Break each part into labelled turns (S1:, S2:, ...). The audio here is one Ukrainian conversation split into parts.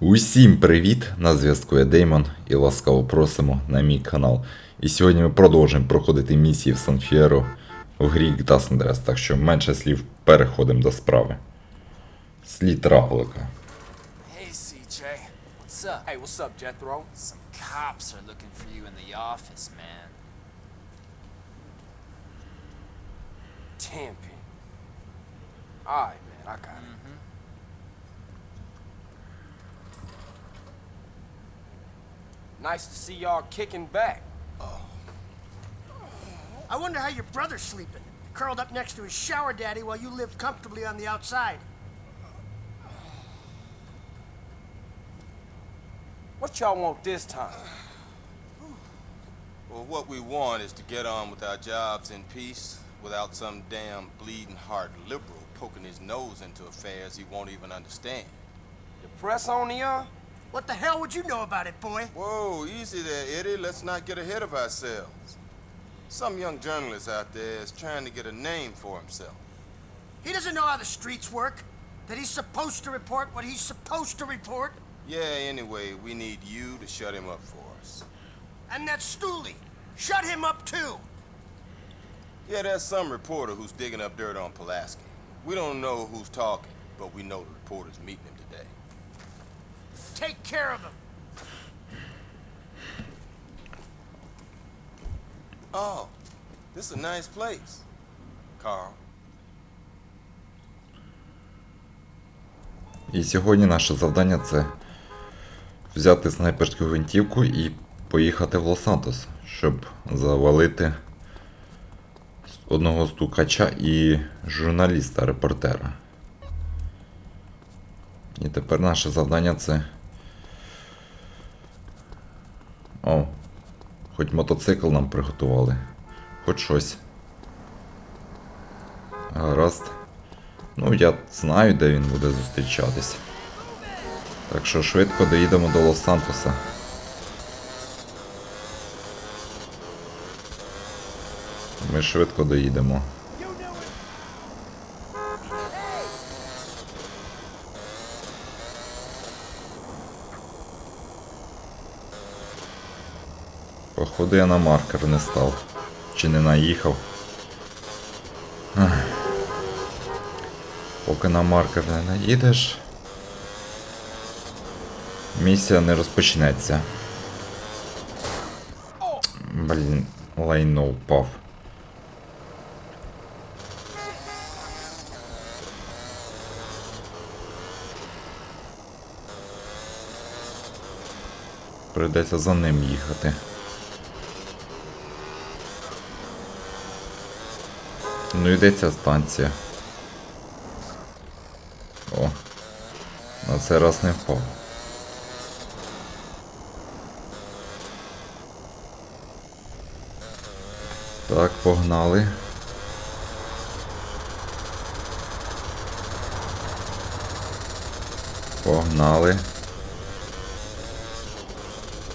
S1: Усім привіт! На зв'язку я Деймон і ласкаво просимо на мій канал. І сьогодні ми продовжуємо проходити місії в Сан-Фєро в грі Gas Andreas, так що менше слів переходимо до справи. Слід равлика.
S2: Hey, CJ. What's up?
S3: Hey, what's up, Jethro?
S2: Some cops are looking for you in the office, man.
S3: Champion. Alright, man, I got it. Nice to see y'all kicking back. Oh.
S4: I wonder how your brother's sleeping. Curled up next to his shower daddy while you live comfortably on the outside.
S3: What y'all want this time?
S5: Well, what we want is to get on with our jobs in peace without some damn bleeding heart liberal poking his nose into affairs he won't even understand.
S3: The press on y'all?
S4: What the hell would you know about it, boy?
S5: Whoa, easy there, Eddie. Let's not get ahead of ourselves. Some young journalist out there is trying to get a name for himself.
S4: He doesn't know how the streets work. That he's supposed to report what he's supposed to report.
S5: Yeah, anyway, we need you to shut him up for us.
S4: And that Stooley. Shut him up too.
S5: Yeah, there's some reporter who's digging up dirt on Pulaski. We don't know who's talking, but we know the reporter's meeting him.
S4: Take care of him.
S5: Oh, this is a nice place. Carl.
S1: І сьогодні наше завдання це взяти снайперську гвинтівку і поїхати в Лос-Сантос, щоб завалити одного стукача і журналіста, репортера. І тепер наше завдання це. О, хоч мотоцикл нам приготували. Хоч щось. Гаразд. Ну, я знаю, де він буде зустрічатись. Так що швидко доїдемо до Лос-Сантоса. Ми швидко доїдемо. Походу я на маркер не став. Чи не наїхав. Поки на маркер не наїдеш. Місія не розпочнеться. Блін, лайно впав. Придеться за ним їхати. Ну і ця станція? О, на цей раз не впав. Так, погнали. Погнали.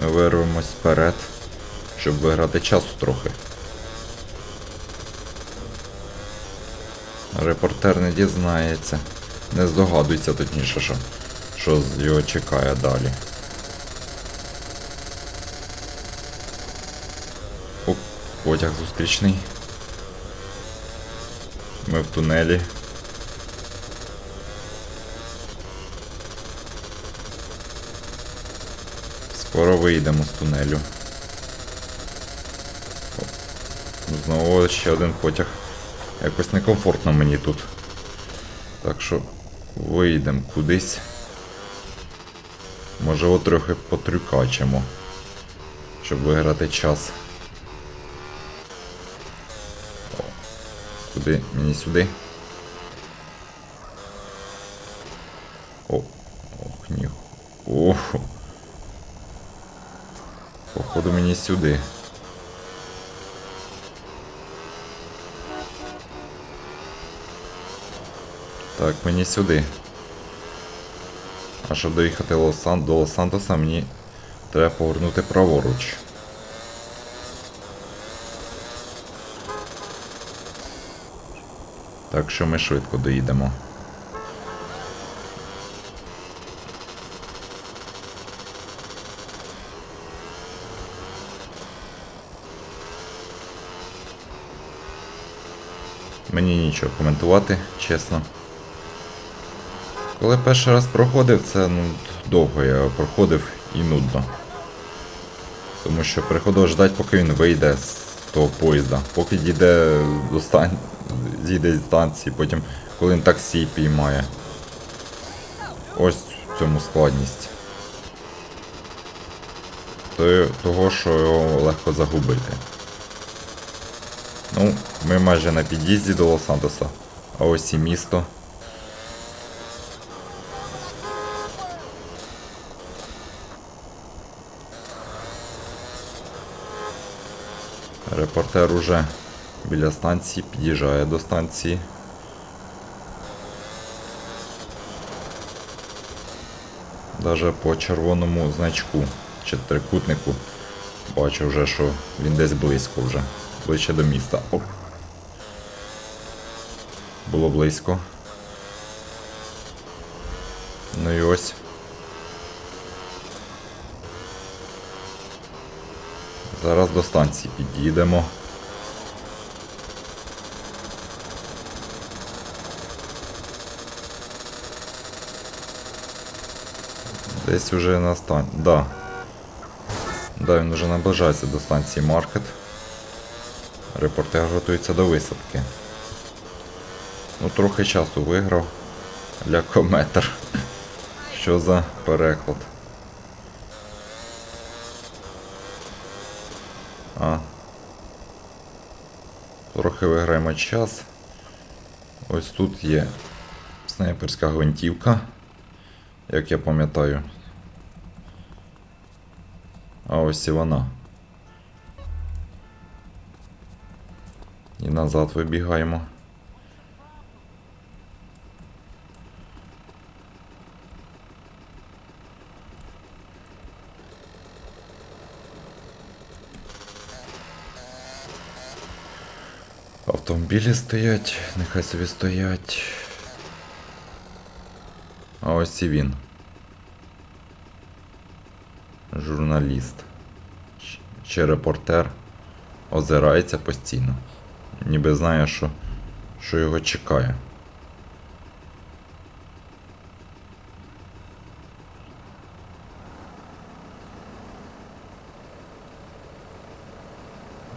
S1: Ми вирвемось вперед, щоб виграти часу трохи. Репортер не дізнається. Не здогадується точніше, що, що його чекає далі. Оп, потяг зустрічний. Ми в тунелі. Скоро вийдемо з тунелю. Знову ще один потяг. Якось некомфортно мені тут. Так що вийдемо кудись. Можливо, трохи потрюкачимо, щоб виграти час. О, куди? Мені сюди. О, ох, ні. Ох. Походу мені сюди. Так, мені сюди. А щоб доїхати до Лос-Сантоса, мені треба повернути праворуч. Так що ми швидко доїдемо. Мені нічого коментувати, чесно. Коли перший раз проходив, це ну, довго я проходив і нудно. Тому що приходив ждати, поки він вийде з того поїзда, поки дійде до стан... зійде з станції, потім коли він таксі піймає. Ось в цьому складність. То- Того, що його легко загубити. Ну, ми майже на під'їзді до Лос-Сантоса. А ось і місто. Репортер уже біля станції під'їжджає до станції. Даже по червоному значку чи трикутнику бачу вже, що він десь близько вже. Ближче до міста. Оп. Було близько. Ну і ось. Зараз до станції під'їдемо. Десь уже на станції. Да. Да, він вже наближається до станції Маркет. Репортер готується до висадки. Ну, трохи часу виграв. Лякометр. Що за переклад? А. Трохи виграємо час. Ось тут є снайперська гвинтівка, як я пам'ятаю. А ось і вона. І назад вибігаємо. Автомобілі стоять, нехай собі стоять. А ось і він. Журналіст. Чи репортер озирається постійно. Ніби знає, що, що його чекає.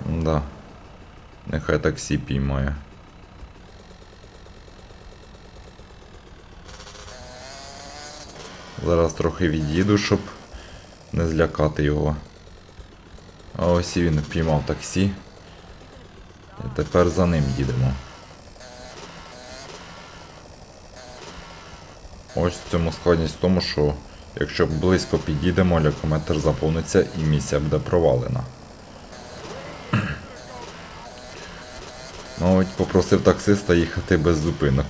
S1: Да. Нехай таксі піймає. Зараз трохи від'їду, щоб не злякати його. А ось і він піймав таксі. І тепер за ним їдемо. Ось в цьому складність в тому, що якщо близько підійдемо, лякометр заповниться і місія буде провалена. Мабуть, попросив таксиста їхати без зупинок.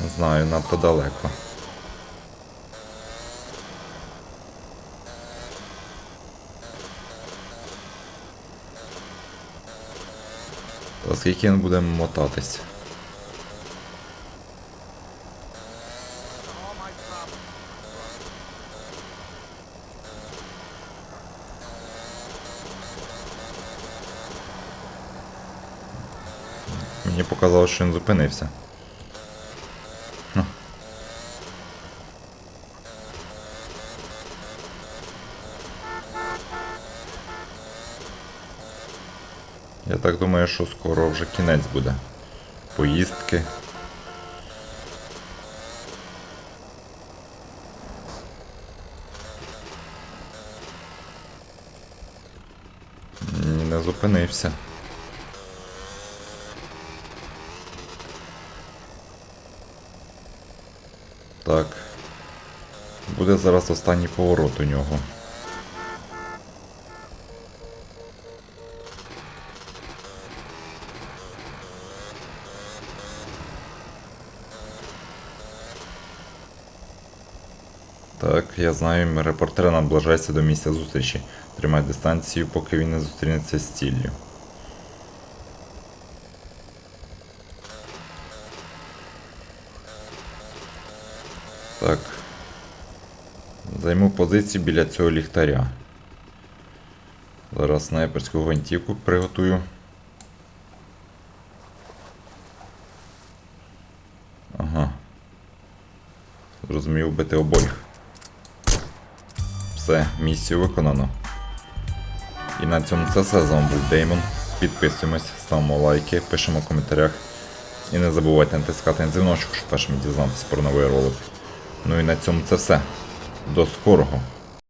S1: Не знаю, надто далеко. Та скільки він буде мотатись? Мені показалось, що він зупинився. Що скоро вже кінець буде. Поїздки. Не зупинився. Так. Буде зараз останній поворот у нього. Так, я знаю, репортер наближається до місця зустрічі. Тримай дистанцію, поки він не зустрінеться з ціллю. Так. Займу позицію біля цього ліхтаря. Зараз снайперську гвинтівку приготую. Ага. Зрозумів бити обоїх. Все, місію виконано. І на цьому це все. З вами був Деймон. Підписуємось, ставимо лайки, пишемо в коментарях. І не забувайте натискати на дзвіночок, щоб першим дізнатися про новий ролик. Ну і на цьому це все. До скорого!